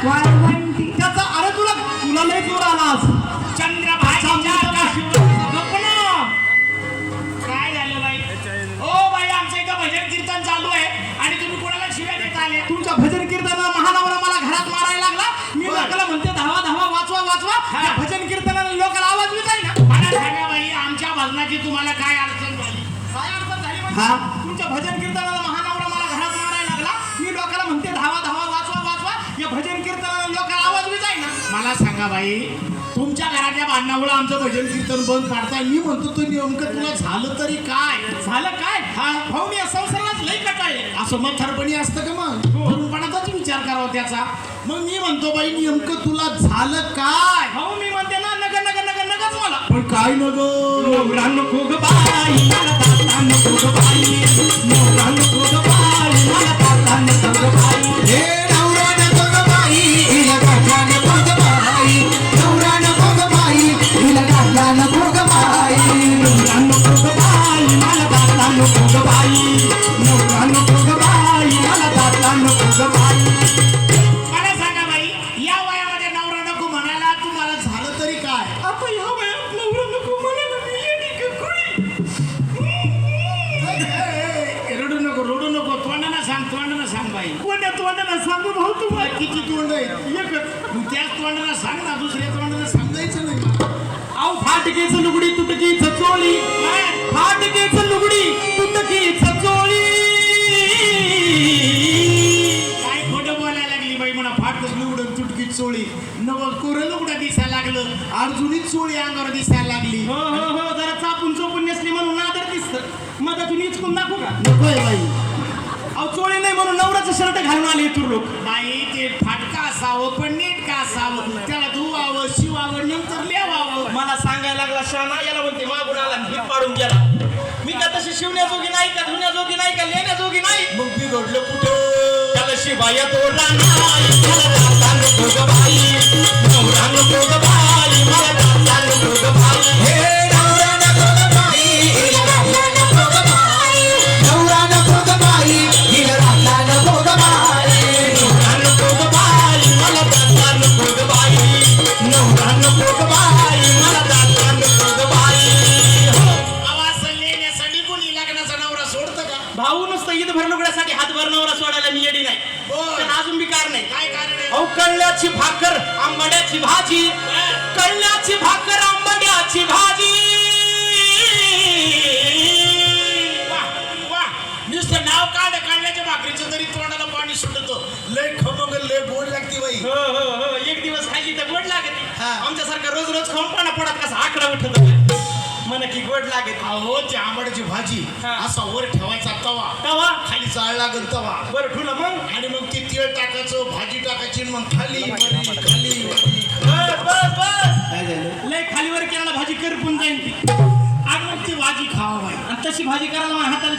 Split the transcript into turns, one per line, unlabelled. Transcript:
त्याचा अरे तुला तुला लय जोर.
काय झालं बाई? हो बाई आमचं इथं भजन कीर्तन चालू आहे आणि तुम्ही कोणाला शिव्या देत आले?
तुमच्या भजन कीर्तनाला महानवरा मला घरात मारायला लागला. मी. लोकांना म्हणते धावा धावा वाचवा वाचवा. भजन कीर्तनाला लोकांना आवाज बी जाई ना.
मला सांगा बाई आमच्या भजनाची तुम्हाला काय अडचण झाली?
काय अडचण झाली म्हणजे?
हा.
तुमच्या भजन कीर्तनाला
सांगा बाई. तुमच्या घराच्या भांडणामुळे आमचं भजन कीर्तन बंद पाडताय. मी म्हणतो तो नेमकं तुला झालं तरी काय?
झालं काय?
हा.
भाऊ मी या संसारात लय कटाळे
असं मग थरपणी असतं का मग? तरुणपणाचाच विचार करावा त्याचा. मग मी म्हणतो बाई नेमकं तुला झालं काय?
भाऊ मी म्हणते ना नग नग नग नगच मला.
पण काय न ग
नवरा नको ग बाई नको ग बाई. कोण्या तोंडाला सांगू भाऊ
तुला
तुम्हाला
किती तोंड आहेत?
एकच.
मग त्याच तोंडानं सांग ना दुसऱ्या तोंडानं सांगायचं नाही.
अहो फाटकेच लुगडी तुटकीच चोळी. फाटकेच लुगडी तुटकीच चोळी.
काय खोटं बोलायला लागली बाई म्हणा फाटकच निवडून तुटकीत चोळी. नको कोरं लुगडं दिसायला लागलं अर्जुनीच चोळी अंगावर दिसायला लागली.
हो हो हो जरा चापून चोपून नेसली म्हणून आदर दिसत. मधातून इचकून दाखवू का?
नकोय बाई.
म्हणून नवराचं शर्ट घालून आले इथून लोक.
बाई ते फाटका असावं पण नीट का असावं? त्याला धुवावं शिवावं नंतर लेवावं
मला सांगायला लागला शाना याला म्हणते मागून आला भीत पाडून गेला. मी का तशी शिवण्याजोगी नाही का धुण्याजोगी नाही का लेण्याजोगी नाही?
मग बिघडलं कुठं?
त्याला शिवाय तो रानाई, नुसतं ईद भरनुकड्यासाठी हातभर नवरा सोडायला मी येडी नाही. पण अजून बी कार नाही
काय कारण आहे?
अहो कळल्याची भाकर आंबाड्याची भाजी. कळल्याची भाकर आंबाड्याची भाजी.
वा वा नुसतं नाव काढ काढण्याच्या भाकरीचं तरी तोंडाला पाणी सुटतं लय खमंग लय गोड लागते बाई.
हो हो हो. एक दिवस खाल्ली तर गोड लागते.
हा.
आमच्यासारखा रोज रोज खाऊन पाना पडत कसा आकडा उठत गोड लागते
अहो त्या आंबाड्याची भाजी.
हा.
असा वर ठेवायचा तवा.
तवा?
खाली जाळ लागल तवा.
बरं ठुलं मग?
आणि मग ते तेल टाकायचं भाजी टाकायची आणि मग खाली वरी, खाली वरी.
बस बस बस
काय झालं?
लय खालीवर केला भाजी करपून जाईन ती.
आणि मग ती भाजी खावा बाई.
आणि तशी भाजी करायला माझ्या हाताला